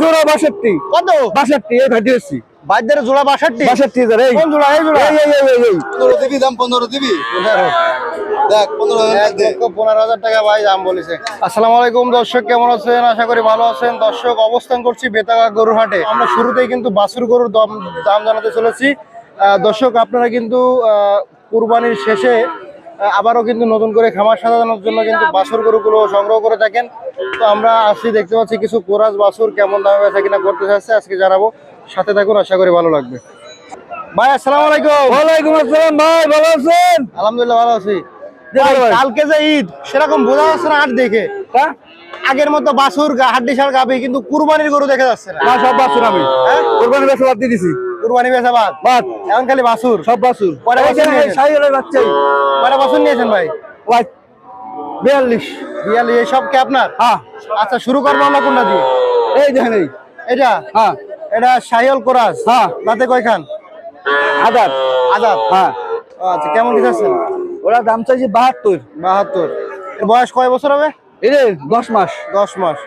জোড়া বাষট্টি। কত? বাষট্টি এই ঘাটি এসছি বাইদের জোড়া বাষট্টি? বাষট্টি হাজার এই। জোড়া এই জোড়া? এই এই এই, পনেরো দিবি দাম পনেরো দিবি? দেখ পনেরো হাজার এক পনেরো হাজার টাকা ভাই দাম বলেছে। আসসালামু আলাইকুম দর্শক কেমন আছেন? আশা করি ভালো আছেন। দর্শক অবস্থান করছি বেতাগা গরুর হাটে আমরা শুরুতেই কিন্তু বাছুর গরুর দাম দাম জানাতে চলেছি। আহ, দর্শক আপনারা কিন্তু আহ, কুরবানির শেষে আবারও কিন্তু নতুন করে খামার সাজানোর জন্য কিন্তু বাছুর গরুগুলো সংগ্রহ করে থাকেন। তো আমরা আসছি দেখতে পাচ্ছি কিছু কোরাস বাছুর কেমন দামে বেচা কিনা করতে চাচ্ছে আজকে জানাব। সাথে থাকুন আশা করি ভালো লাগবে। ভাই আসসালামু আলাইকুম। ওয়ালাইকুম আসসালাম ভাই ভালো আছেন? আলহামদুলিল্লাহ ভালো আছি। কালকে যে ঈদ সেরকম বোঝা যাচ্ছে না হাট দেখে। হ্যাঁ? আগের মতো বাছুর গা- হাড্ডি সার গাবি কিন্তু কুরবানির গরু দেখা যাচ্ছে না। সব বাছুর আমি। হ্যাঁ? কোরবানি বেচা বাদ দিয়ে দিছি। কুরবানি বেচা বাদ বাদ। এখন খালি বাছুর। সব এইখানে নিয়েছেন? সাইকেলের বাচ্চাই কয়টা বাছুর নিয়েছেন ভাই? বিয়াল্লিশ। বিয়াল্লিশ এই সব কি আপনার? হ্যাঁ। আচ্ছা শুরু করব আমরা কোনটা দিয়ে? এই দেখেন এই। এটা? হ্যাঁ। এটা সাহিয়াল কোরাস। হ্যাঁ। তাতে কয়খান? আজাদ হ্যাঁ। আচ্ছা কেমন কি আছেন? ওরা দাম চাইছে বাহাত্তর। বাহাত্তর। এর বয়স কয় বছর হবে? এই রে দশ মাস। দশ মাস।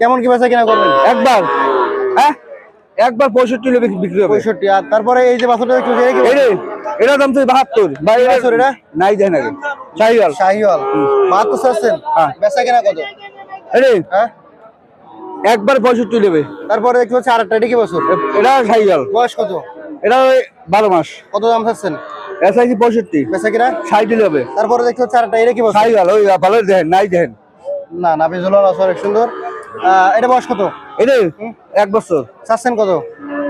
কেমন কি বেচা কিনা করবেন? একবার। হ্যাঁ? একবার পঁয়ষট্টি হলে বিক্রি- হবে। পঁয়ষট্টি আর তারপরে এই যে বাছুরটা এই এই এটা দাম চাই বাহাত্তর। বাছুর এটা? নাই দেয় না চাইয়াল শাহিওয়াল। বাহাত্তর চাচ্ছেন হ্যাঁ। বেচা কিনা কত? রে হ্যাঁ? একবার পঁয়ষট্টি নেবে। তারপরে দেখতে পাচ্ছি আরেকটা এটা কি বছর? এটা চাইয়াল বয়স কত? এটা ওই বারো মাস। কত দাম চাচ্ছেন? চাইছি পঁয়ষট্টি। বেচা কিনা? ষাট হবে। তারপরে দেখতে পাচ্ছি আরেকটা এটা কি বছর? চাইয়াল ওই ভালো দেখেন নাই দেখেন। না না বেজুল আছে অনেক সুন্দর। এটা বয়স কত? এক বছর। চাচ্ছেন কত?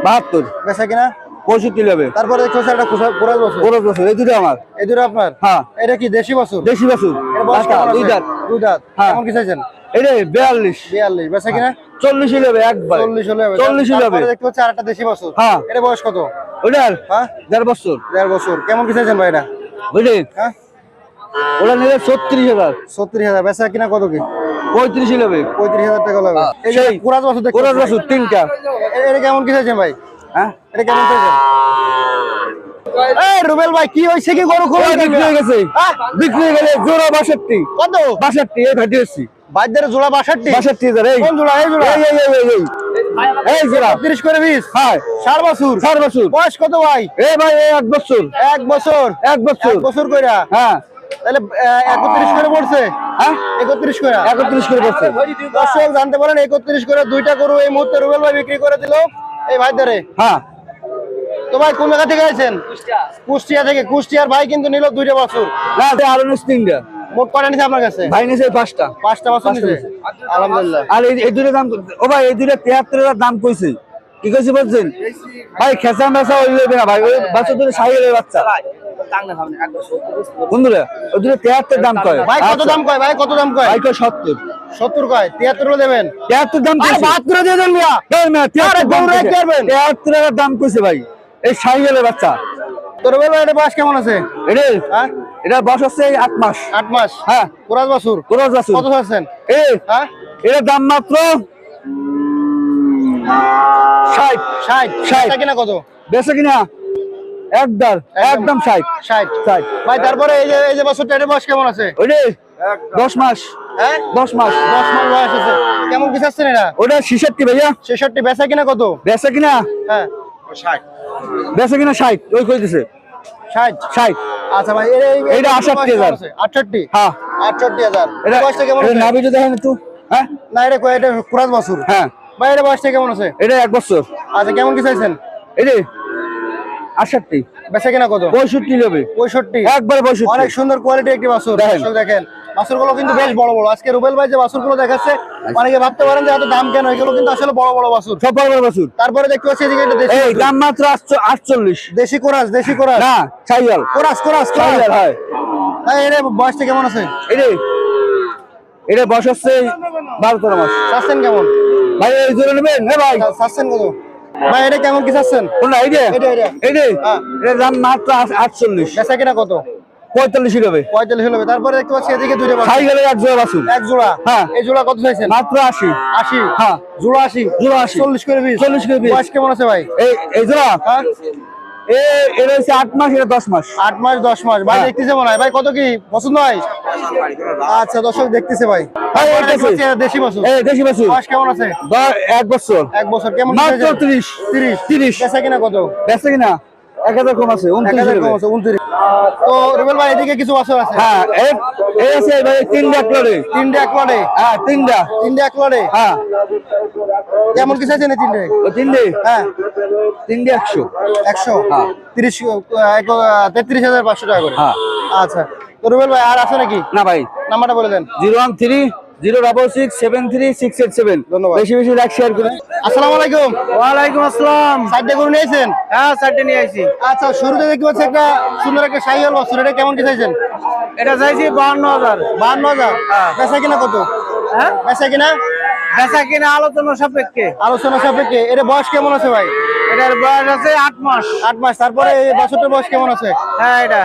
বাহাত্তর। বেচা কিনা? পঁয়ষট্টি নেবে তারপরে একটা কোরাস বছর। বছর এই দুটো আমার। এই দুটো আপনার? হ্যাঁ। এটা কি দেশি বছর? দেশি বছর। এর বয়স টাকা, কেমন দুই দাঁত। দুই দাঁত। হ্যাঁ। কেমন কি চাইছেন? এই বিয়াল্লিশ। বিয়াল্লিশ। বেচা কিনা? চল্লিশ নেবে একবার চল্লিশ হলে চল্লিশ তারপরে দেখতে পাচ্ছি আরেকটা দেশি বছর। হ্যাঁ। এটা বয়স কত? ওটার হ্যাঁ? দেড় বছর। দেড় বছর। কেমন কি চাইছেন ভাই এটা বুঝলি? হ্যাঁ? ওটা নেবে ছত্রিশ হাজার। সত্তর হাজার। বেচা কিনা কত কি? পঁয়ত্রিশ নেবে পঁয়ত্রিশ হাজার টাকা লাগবে। এই যে। কুরাজ। বছর তিনটা। এটা কেমন কি চাইছেন ভাই? হ্যাঁ? এটা কেমন চাইছেন? রুবেল ভাই কি হইছে কি গরু খোলা বিক্রি হয়ে গেছে। হ্যাঁ? বিক্রি হয়ে গেলে জোড়া বাষট্টি। কত? বাষট্টি এই ঘাটি জোড়া বাষট্টি? বাষট্টি হাজার এই। কোন জোড়া? এই জোড়া। এই এই এই এই এই। এই জোড়া। তিরিশ করে বিশ? হ্যাঁ। ষাট বছর? চার বছর। বয়স কত ভাই? এই ভাই এক বছর। এক বছর? এক বছর। এক বছর কইরা? হ্যাঁ। তাহলে একত্রিশ করে পড়ছে। হ্যাঁ? একত্রিশ করে। একত্রিশ করে পড়ছে। দর্শক জানতে পারেন একত্রিশ করে দুইটা গরু এই মুহূর্তে রুবেল ভাই বিক্রি করে দিল এই ভাই ধরে হ্যাঁ। তো ভাই কোন জায়গা থেকে আছেন কুষ্টিয়া থেকে। কুষ্টিয়ার ভাই কিন্তু নিল দুইটা বছর। না এটা আরও নিচ্ছে তিনটা। মোট কটা নিছে আপনার কাছে? ভাই নিছে পাঁচটা। পাঁচটা বছর নিছে? আলহামদুলিল্লাহ। আর এই এই দুটো দাম ও ভাই এই দুটো তিয়াত্তর দাম কইছে। কি কইছে বলছেন? ভাই খেসা মেসা ওই ভাই। ওই বাচ্চা দুটো সাইকেলের বাচ্চা। বন্ধুরা ওই দুটো তিয়াত্তর দাম কয়? ভাই কত আচ্ছা। দাম কয়? ভাই কত দাম কয়? ভাই কয় সত্তর। সত্তর কয়? তিয়াত্তর দেবেন? তিয়াত্তর দাম বাহাত্তর দিয়ে দেন মিয়া। দেন না, তিয়াত্তর আরে দাম কইছে। রাখতে পারবেন? তিয়াত্তর হাজার দাম কইছে ভাই। এই সাইকেলের বাচ্চা। তো রুবেল এটা বয়স কেমন আছে? এটা হ্যাঁ? এটা বয়স হচ্ছে আট মাস। আট মাস? হ্যাঁ। কোরাজ কত চাচ্ছেন? এই হ্যাঁ? এটার দাম মাত্র ষাট। ষাট। ষাট। কিনা কত? বেছে কিনা একদম একদম ষাট। ষাট। ষাট। ভাই তারপরে এই যে এই যে বছরটা এটা বয়স কেমন আছে? ওইটা দশ মাস। হ্যাঁ? দশ মাস। দশ মাস বয়স আছে। কেমন কি চাচ্ছেন ওটা ভাইয়া। বেচা কিনা কত? বেছে কিনা? হ্যাঁ। বেছে কিনা ষাট ওই কইতেছে। ষাট? ষাট। আচ্ছা ভাই এই- এইটা এই 68 বয়স কেমন হাজার। আটষট্টি? হ্যাঁ। আটষট্টি হাজার। এটা বয়সটা কেমন আছে? নাভি দেখেন একটু। হ্যাঁ? না এটা কয় এটা কুরাজ বছর। হ্যাঁ। ভাই এটা বয়সটা কেমন আছে? এটা এক বছর। আচ্ছা কেমন কি চাইছেন? এই রে আষট্টি বেচা কিনা কত? পঁয়ষট্টি নেবে। পঁয়ষট্টি। একবার পঁয়ষট্টি। অনেক সুন্দর কোয়ালিটি একটি বাছুর। দেখেন। দর্শক দেখেন বাছুরগুলো কিন্তু বেশ বড় বড়। আজকে রুবেল ভাই যে বাছুর দেখাচ্ছে অনেকে ভাবতে পারেন যে এত দাম কেন? এগুলো কিন্তু আসলে বড় বড় বাছুর। সব বড় বড় বছর। তারপরে দেখতে পাচ্ছি এদিকে একটা দেশি। দাম মাত্র আটচল্লিশ। দেশি কোরাস দেশি কোরাস। না কোরাস কোরাস কোরাস। হয়। এর বয়সটা কেমন আছে? এই রে এটা বয়স হচ্ছে বারো তেরো মাস। কেমন? ভাই এই জোরে নেবেন? হ্যাঁ ভাই। কত? ভাই এটা কেমন কি চাচ্ছেন? কোনটা এই রে হ্যাঁ। দাম মাত্র আট- আটচল্লিশ। বেচা কিনা কত? পঁয়তাল্লিশ হবে পঁয়তাল্লিশ হলে তারপরে দেখতে পাচ্ছি এদিকে দুইটা বাছুর। সাইকেলের এক জোড়া বাছুর এক জোড়া। হ্যাঁ। এই জোড়া কত চাইছেন? মাত্র আশি। আশি। হ্যাঁ। জোড়া আশি। জোড়া আশি। চল্লিশ করে বিশ চল্লিশ করে বিশ। কেমন আছে ভাই? এই এই জোড়া? হ্যাঁ। এটা হচ্ছে আট মাস এটা দশ মাস। আট মাস দশ মাস। ভাই হ্যাঁ। দেখতেছে মনে হয়। ভাই কত কি? পছন্দ হয়? আচ্ছা দর্শক দেখতেছে ভাই। দেশি এই দেশি বয়স কেমন আছে? এক বছর। এক বছর কেমন তিরিশ। তিরিশ। তিরিশ। বেচা কিনা কত? বেচছে কিনা এক হাজার কম আছে উনত্রিশ হাজার কম নেবে। আছে উনত্রিশ। তো রুবেল ভাই এদিকে কিছু বাছর আছে? হ্যাঁ এই এই আছে ভাই তিনটা প্লটে তিনটে এক লড়ে হ্যাঁ তিনটা। তিনটে এক লড়ে হ্যাঁ। কেমন কি চাইছেন তিনটে? তিনটে? হ্যাঁ। তিনটে একশো। একশো? হ্যাঁ। তিরিশ তেত্রিশ হাজার পাঁচশো টাকা করে। হ্যাঁ। আচ্ছা। তো রুবেল ভাই আর আছে নাকি? না ভাই। নাম্বারটা বলে দেন। Zero one three zero double six seven three six eight seven. ধন্যবাদ। বেশি বেশি লাইক শেয়ার করে। আসসালামু আলাইকুম। ওয়ালাইকুম আসসালাম। সাইডটা করে নিয়েছেন? হ্যাঁ সাইডে নিয়ে আসি আচ্ছা শুরুতে দেখতে পাচ্ছি একটা সুন্দর একটা সাইকেল বছর এটা কেমন কি চাইছেন? এটা চাইছি বাহান্ন হাজার। বাহান্ন হাজার। হ্যাঁ। বেচা কিনা কত? হ্যাঁ? বেচা কিনা? বেচা কিনা আলোচনা সাপেক্ষে। আলোচনা সাপেক্ষে। এর বয়স কেমন আছে ভাই? এটার বয়স আছে আট মাস। আট মাস। তারপরে এই বছরটার বয়স কেমন আছে? হ্যাঁ এটা।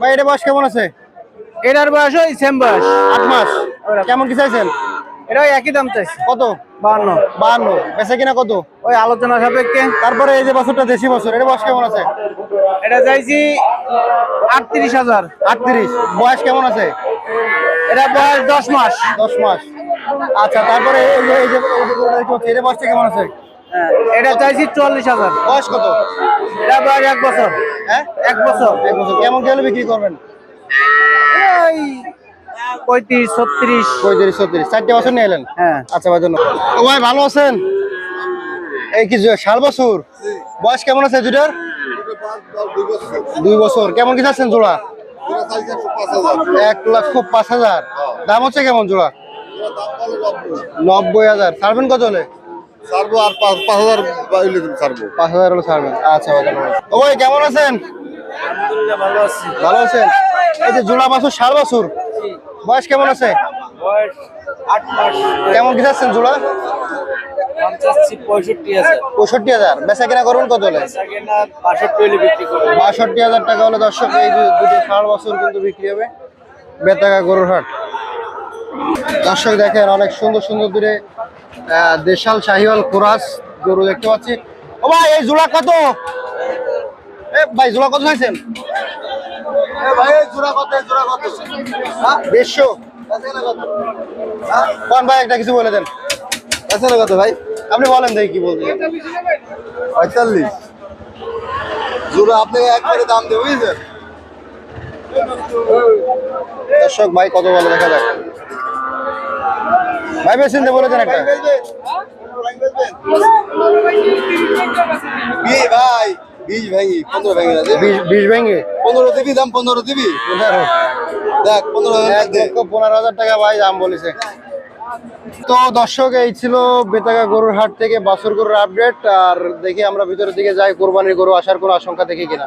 ভাই এটা বয়স কেমন আছে? এটার বয়স ওই সেম বয়স। আট মাস। কেমন কি চাইছেন? এটা ওই একই দাম চাইছি। কত? বাহান্ন। বাহান্ন। বেচা কিনা কত? ওই আলোচনা সাপেক্ষে। তারপরে এই যে বছরটা দেশি বছর এটা বয়স কেমন আছে? এটা চাইছি আটত্রিশ হাজার। আটত্রিশ। বয়স কেমন আছে? এটা বয়স দশ মাস। দশ মাস। আচ্ছা তারপরে এই যে এই যে এটা বয়সটা কেমন আছে? হ্যাঁ, এটা চাইছি চল্লিশ হাজার। বয়স কত? এটা বয়স এক বছর। হ্যাঁ? এক বছর। এক বছর। কেমন হলে বিক্রি করবেন? পঁয়ত্রিশ ছত্রিশ। পঁয়ত্রিশ ছত্রিশ। চারটে বছর নিয়ে এলেন? হ্যাঁ। আচ্ছা ভাই ধন্যবাদ। ও ভাই ভালো আছেন? এই কি ষাট বছর? বয়স কেমন আছে দুটার দুই বছর। কেমন কি যাচ্ছেন জোড়া? এক লক্ষ পাঁচ হাজার। দাম হচ্ছে কেমন জোড়া? নব্বই হাজার। ছাড়বেন কত হলে? ছাড়বো আর পাঁচ পাঁচ হাজার ছাড়বো। পাঁচ হাজার হলে ছাড়বেন। আচ্ছা ও ভাই কেমন আছেন? ভালো আছেন? এই যে জোড়া বাছুর ষাট বছর বয়স কেমন আছে? কেমন কি যাচ্ছেন জোড়া? পঁয়ষট্টি হাজার। বেচা কিনা কত হলে? বাষট্টি হাজার টাকা হলে দর্শক এই দুটো ষাট বছর কিন্তু বিক্রি হবে। বেতাকা গরুর হাট। দর্শক দেখেন অনেক সুন্দর সুন্দর দূরে দেশাল শাহিওয়াল কোরাস গরু দেখতে পাচ্ছি। ও ভাই এই জোড়া কত? এ ভাই জোড়া কত চাইছেন? দেড়শো কোন ভাই একটা কিছু বলে দেন। এছাড়া কত ভাই? আপনি বলেন দেখি কি বলতে পঁয়তাল্লিশ। জোড়া আপনি একবারে দাম দেবে বুঝছেন? দর্শক ভাই কত বলে দেখা যাক। ভাই বেশিন বলে দেন একটা। বি ভাই? বিশ ভেঙি পনেরো ভেঙে বিশ ভেঙে? পনেরো দিবি দাম পনেরো দিবি? দেখ পনেরো পনেরো হাজার টাকা ভাই দাম বলেছে। তো দর্শক এই ছিল বেতাগা গরুর হাট থেকে বাছুর গরুর আপডেট আর দেখি আমরা ভিতরের দিকে যাই কোরবানির গরু আসার কোনো আশঙ্কা দেখি কিনা।